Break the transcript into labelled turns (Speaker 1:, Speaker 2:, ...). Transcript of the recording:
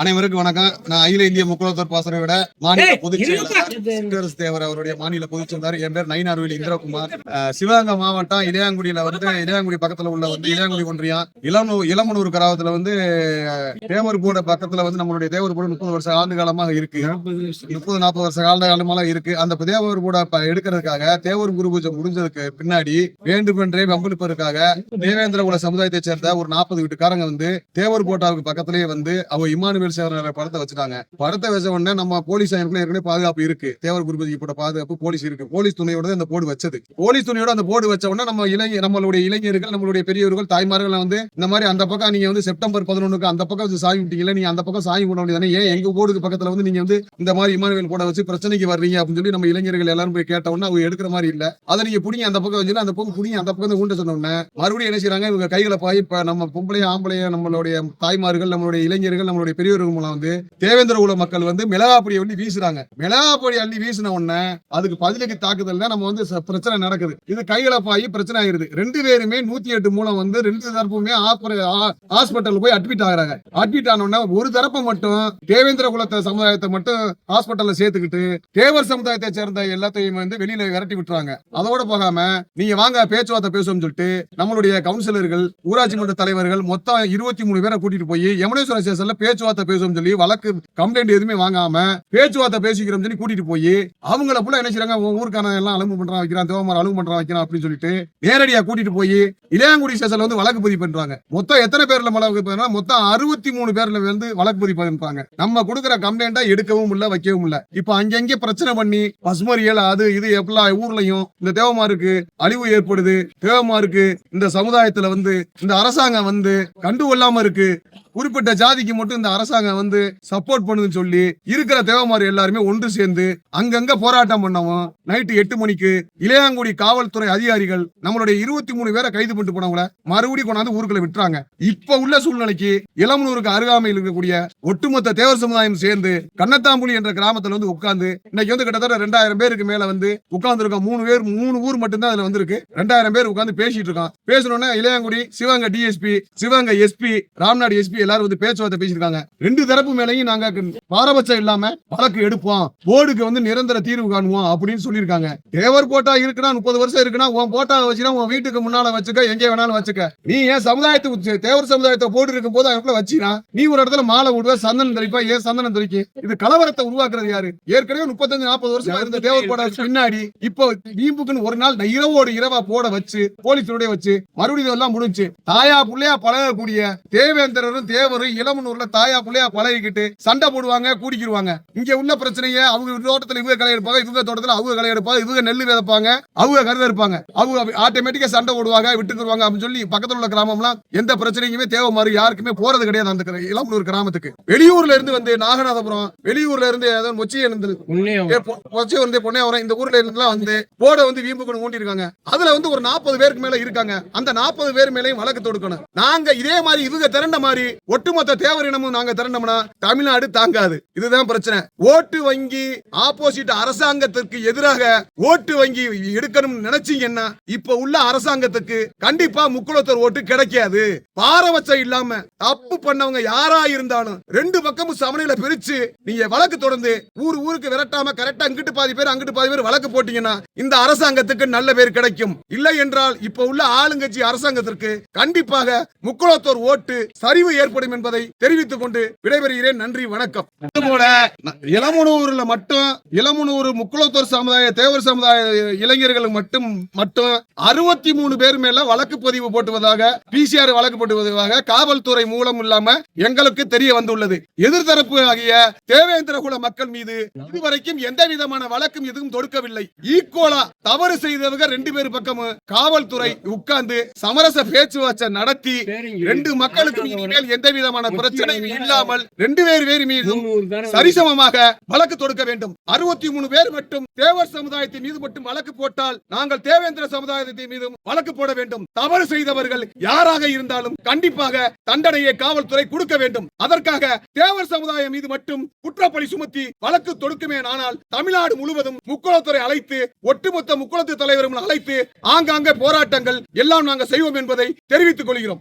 Speaker 1: அனைவருக்கும் வணக்கம். நான் அகில இந்திய முக்குளத்தூர் பாசறையோட மாநில பொதுச் தேவர் அவருடைய மாநில பொதுச் செயலாளர் என் பேர் நயினார்வேலி இந்திரகுமார். சிவகங்கை மாவட்டம் இளையாங்குடியில வந்து இளையாங்குடி பக்கத்துல உள்ள வந்து இளையாங்குடி ஒன்றியம் இளமூர் இளமனூர் கிராமத்துல வந்து தேவர் கூட பக்கத்துல வந்து நம்மளுடைய தேவர் கூட முப்பது வருஷ ஆண்டு காலமாக இருக்கு முப்பது நாற்பது வருஷ கால காலமாக இருக்கு. அந்த தேவர் கூட எடுக்கிறதுக்காக தேவர் குரு பூஜை முடிஞ்சதுக்கு பின்னாடி வேண்டுமென்றே வம்பிழுப்பதற்காக தேவேந்திர குல சமுதாயத்தை சேர்ந்த ஒரு நாற்பது வீட்டுக்காரங்க வந்து தேவர் கோட்டாவுக்கு பக்கத்திலேயே வந்து அவங்க இமானுவேல் சேவர படத்தை வச்சுட்டாங்க. படத்தை வச்ச உடனே நம்ம போலீஸ் ஆயனுக்குள்ள ஏற்கனவே பாதுகாப்பு இருக்கு. தேவர் குருபதி போட்ட பாதுகாப்பு போலீஸ் இருக்கு. போலீஸ் துணையோட அந்த போர்டு வச்சது. போலீஸ் துணையோட அந்த போர்டு வச்ச உடனே நம்ம இளைஞர் நம்மளுடைய இளைஞர்கள் நம்மளுடைய பெரியவர்கள் தாய்மார்கள் வந்து இந்த மாதிரி அந்த பக்கம் நீங்க வந்து செப்டம்பர் பதினொன்னுக்கு அந்த பக்கம் வச்சு சாய் விட்டீங்களா நீங்க அந்த பக்கம் சாய் போட வேண்டியதானே ஏன் எங்க போர்டுக்கு பக்கத்துல வந்து நீங்க வந்து இந்த மாதிரி இமானுவேல் போட வச்சு பிரச்சனைக்கு வர்றீங்க அப்படின்னு சொல்லி நம்ம இளைஞர்கள் எல்லாரும் போய் கேட்ட உடனே அவங்க எடுக்கிற மாதிரி இல்ல. அதை நீங்க புடிங்க அந்த பக்கம் வச்சு அந்த பக்கம் புடிங்க அந்த பக்கம் ஊண்ட சொன்ன மறுபடியும் என்ன செய்யறாங்க இவங்க கைகளை பாய் நம்ம பொம்பளைய ஆம்பளைய நம்மளுடைய தாய்மார்கள் நம்மளுடைய இளைஞர்கள் நம்மளுடைய பெரியவர்கள் மூலம் வந்து தேவேந்திர குல மக்கள் வந்து மிளகாப்பொடி அள்ளி வீசுறாங்க. மிளகாப்பொடி அள்ளி வீசின உடனே அதுக்கு பதிலுக்கு தாக்குதல் தான் நம்ம வந்து பிரச்சனை நடக்குது. இது கைகளை பிரச்சனை ஆயிருது. ரெண்டு பேருமே நூத்தி எட்டு மூலம் வந்து ரெண்டு தரப்புமே ஹாஸ்பிட்டல் போய் அட்மிட் ஆகுறாங்க. அட்மிட் ஆன உடனே ஒரு தரப்பை மட்டும் தேவேந்திர குலத்தை சமுதாயத்தை மட்டும் ஹாஸ்பிட்டல்ல சேர்த்துக்கிட்டு தேவர் சமுதாயத்தை சேர்ந்த எல்லாத்தையும் வந்து வெளியில விரட்டி விட்டுறாங்க. அதோட போகாம நீங்க வாங்க பேச்சுவார்த்தை பேசுவோம்னு சொல்லிட்டு நம்மளுடைய கவுன்சிலர்கள் ஊராட்சி மன்ற தலைவர்கள் மொத்தம் இருபத்தி மூணு பேரை கூட்டிட்டு போய் யமுனேஸ்வரம் ஸ்டேஷன்ல பேச்சுவார்த்தை பேசுவோம் சொல்லி வழக்கு கம்ப்ளைண்ட் எதுவுமே வாங்காம பேச்சுவார்த்தை பேசிக்கிறோம் சொல்லி கூட்டிட்டு போய் அவங்கள புள்ள என்ன செய்யறாங்க உன் ஊருக்கான எல்லாம் அலும்பு பண்றான் வைக்கிறான் தேவமார் அலும்பு பண்றான் வைக்கிறான் அப்படின்னு சொல்லிட்டு நேரடியா கூட்டிட்டு போய் இளையாங்குடி ஸ்டேஷன்ல வந்து வழக்கு பதிவு பண்றாங்க. மொத்தம் எத்தனை பேர்ல வழக்கு பதிவு மொத்தம் அறுபத்தி மூணு பேர்ல வந்து வழக்கு பதிவு பண்றாங்க நம்ம கொடுக்குற கம்ப்ளைண்டா எடுக்கவும் இல்ல வைக்கவும் இல்ல. இப்ப அங்கங்க பிரச்சனை பண்ணி பசுமரியல் அது இது எல்லா ஊர்லயும் இந்த தேவமாருக்கு அழிவு ஏற்படுது. தேவமாருக்கு இந்த சமுதாயத்துல வந்து இந்த அரசாங்கம் வந்து கண்டு கொள்ளாம இருக்கு. குறிப்பிட்ட ஜாதிக்கு மட்டும் இந்த அரசாங்கம் வந்து சப்போர்ட் பண்ணுதுன்னு சொல்லி இருக்கிற தேவமாரி எல்லாருமே ஒன்று சேர்ந்து அங்கங்க போராட்டம் பண்ணவும் நைட்டு எட்டு மணிக்கு இளையாங்குடி காவல்துறை அதிகாரிகள் நம்மளுடைய இருபத்தி மூணு பேரை கைது பண்ணிட்டு போனவங்கள மறுபடியும் கொண்டாந்து ஊருக்குள்ள விட்டுறாங்க. இப்ப உள்ள சூழ்நிலைக்கு இளமனூருக்கு அருகாமையில் இருக்கக்கூடிய ஒட்டுமொத்த தேவர் சமுதாயம் சேர்ந்து கண்ணத்தாம்புலி என்ற கிராமத்துல வந்து உட்கார்ந்து இன்னைக்கு வந்து கிட்டத்தட்ட ரெண்டாயிரம் பேருக்கு மேல வந்து உட்கார்ந்து இருக்கோம் மூணு பேர் மூணு ஊர் மட்டும்தான் அதுல வந்திருக்கு. ரெண்டாயிரம் பேர் உட்கார்ந்து பேசிட்டு இருக்கோம். பேசணும்னா Ilayangudi Sivaganga DSP Sivaganga SP Ramnad SP எல்லாரும் வந்து பேச்சுவார்த்தை பேசியிருக்காங்க. ரெண்டு தரப்பு மேலையும் நாங்க பாரபட்சம் இல்லாம வழக்கு எடுப்போம். போர்டுக்கு வந்து நிரந்தர தீர்வு காணுவோம் அப்படின்னு சொல்லியிருக்காங்க. தேவர் போட்டா இருக்குன்னா முப்பது வருஷம் இருக்குன்னா உன் போட்டா வச்சுனா உன் வீட்டுக்கு முன்னால வச்சுக்க எங்கே வேணாலும் வச்சுக்க. நீ ஏன் சமுதாயத்துக்கு தேவர் சமுதாயத்தை போர்டு இருக்கும் போது அதுக்குள்ள வச்சினா நீ ஒரு இடத்துல மாலை விடுவ சந்தனம் தெளிப்பா ஏன் சந்தனம் தெளிக்கு இது கலவரத்தை உருவாக்குறது யாரு? ஏற்கனவே முப்பத்தஞ்சு நாற்பது வருஷம் இருந்த தேவர் போட பின்னாடி இப்போ வீம்புக்குன்னு ஒரு நாள் இரவோடு இரவா போட வச்சு போலீஸோட வச்சு மறுபடியும் இதெல்லாம் முடிஞ்சு தாயா புள்ளையா பழகக்கூடிய தேவேந்திரரும் தேவரும் இளமனூர்ல தாயா புள்ளையா பழகிக்கிட்டு சண்டை போடுவாங்க கூடிக்கிடுவாங்க இங்க உள்ள பிரச்சனைய அவங்க தோட்டத்துல இவங்க களை எடுப்பாங்க இவங்க தோட்டத்துல அவங்க களை எடுப்பாங்க இவங்க நெல் விதைப்பாங்க அவங்க கருத இருப்பாங்க. அவங்க ஆட்டோமேட்டிக்கா சண்டை போடுவாங்க விட்டுக்குருவாங்க அப்படின்னு சொல்லி பக்கத்துல உள்ள கிராமம்லாம் எந்த பிரச்சனைக்குமே தேவை மாதிரி யாருக்குமே போறது கிடையாது அந்த இளமனூர் கிராமத்துக்கு. வெளியூர்ல இருந்து வந்து நாகநாதபுரம் வெளியூர்ல இருந்து ஏதோ மொச்சி இருந்து பொச்சை வந்து பொன்னையாவரம் இந்த ஊர்ல இருந்துலாம் வந்து போட வந்து வீம்பு கொண்டு ஊண்டி இருக்காங்க அதுல வந்து ஒரு நாற்பது பேருக்கு மேல இருக்காங்க. அந்த நாற்பது பேர் மேலயும் வழக்கு தொடுக்கணும். நாங்க இதே மாதிரி இவங்க திரண்ட மாதிரி ஒட்டுமொத்த தேவர் இனமும் நாங்க திரண்டோம்னா தமிழ்நாடு தாங்காது. இதுதான் பிரச்சனை. ஓட்டு வங்கி ஆப்போசிட் அரசாங்கத்திற்கு எதிராக ஓட்டு வங்கி எடுக்கணும்னு நினைச்சீங்கன்னா இப்ப உள்ள அரசாங்கத்துக்கு கண்டிப்பா முக்குளத்தர் ஓட்டு கிடைக்காது. பாரபட்சம் இல்லாம தப்பு பண்ணவங்க யாரா இருந்தாலும் ரெண்டு பக்கமும் சமநிலை பிரிச்சு நீங்க வழக்கு தொடர்ந்து ஊர் ஊருக்கு விரட்டாம கரெக்டா அங்கிட்டு பாதி பேர் அங்கிட்டு பாதி பேர் வழக்கு போட்டீங்கன்னா இந்த அரசாங்கத்துக்கு நல்ல பேர் கிடைக்கும். இல்லை என்றால் இப்ப உள்ள ஆளுங்கட்சி அரசாங்கத்திற்கு கண்டிப்பாக முக்குளத்தோர் ஓட்டு சரிவு ஏற்படும் என்பதை தெரிவித்துக் கொண்டு விடைபெறுகிறேன். நன்றி வணக்கம். அதுபோல இளமனூர்ல மட்டும் இளமனூர் முக்குளத்தோர் சமுதாய தேவர் சமுதாய இளைஞர்களுக்கு மட்டும் மட்டும் அறுபத்தி மூணு பேர் மேல வழக்கு பதிவு போட்டுவதாக பிசிஆர் வழக்கு போட்டுவதாக காவல்துறை மூலம் இல்லாம எங்களுக்கு தெரிய வந்துள்ளது. எதிர்த்தரப்பு ஆகிய தேவேந்திர குல மக்கள் மீது இதுவரைக்கும் எந்த விதமான வழக்கும் எதுவும் தொடுக்கவில்லை. ஈக்குவலா தவறு செய்தவங்க ரெண்டு பேர் பக்கமும் காவல்துறை உட்கார்ந்து சமரச பேச்சுவார்த்தை நடத்தி ரெண்டு மக்களுக்கும் இனிமேல் எந்த விதமான பிரச்சனையும் இல்லாமல் ரெண்டு பேர் பேர் மீதும் சரிசமமாக வழக்கு தொடுக்க வேண்டும். அறுபத்தி மூணு பேர் மட்டும் தேவர் சமுதாயத்தின் மீது மட்டும் வழக்கு போட்டால் நாங்கள் தேவேந்திர சமுதாயத்தின் மீதும் வழக்கு போட வேண்டும். தவறு செய்தவர்கள் யாராக இருந்தாலும் கண்டிப்பாக தண்டனையை காவல்துறை கொடுக்க வேண்டும். அதற்காக தேவர் சமுதாயம் மீது மட்டும் குற்றப்பழி சுமத்தி வழக்கு தொடுக்குமே ஆனால் தமிழ்நாடு முழுவதும் முக்குளத்துறை அழைத்து ஒட்டுமொத்த முக்குளத்து தலைவரும் அழைத்து ஆங்காங்கே போராட்டங்கள் எல்லாம் நாங்கள் செய்வோம் என்பதை தெரிவித்துக் கொள்கிறோம்.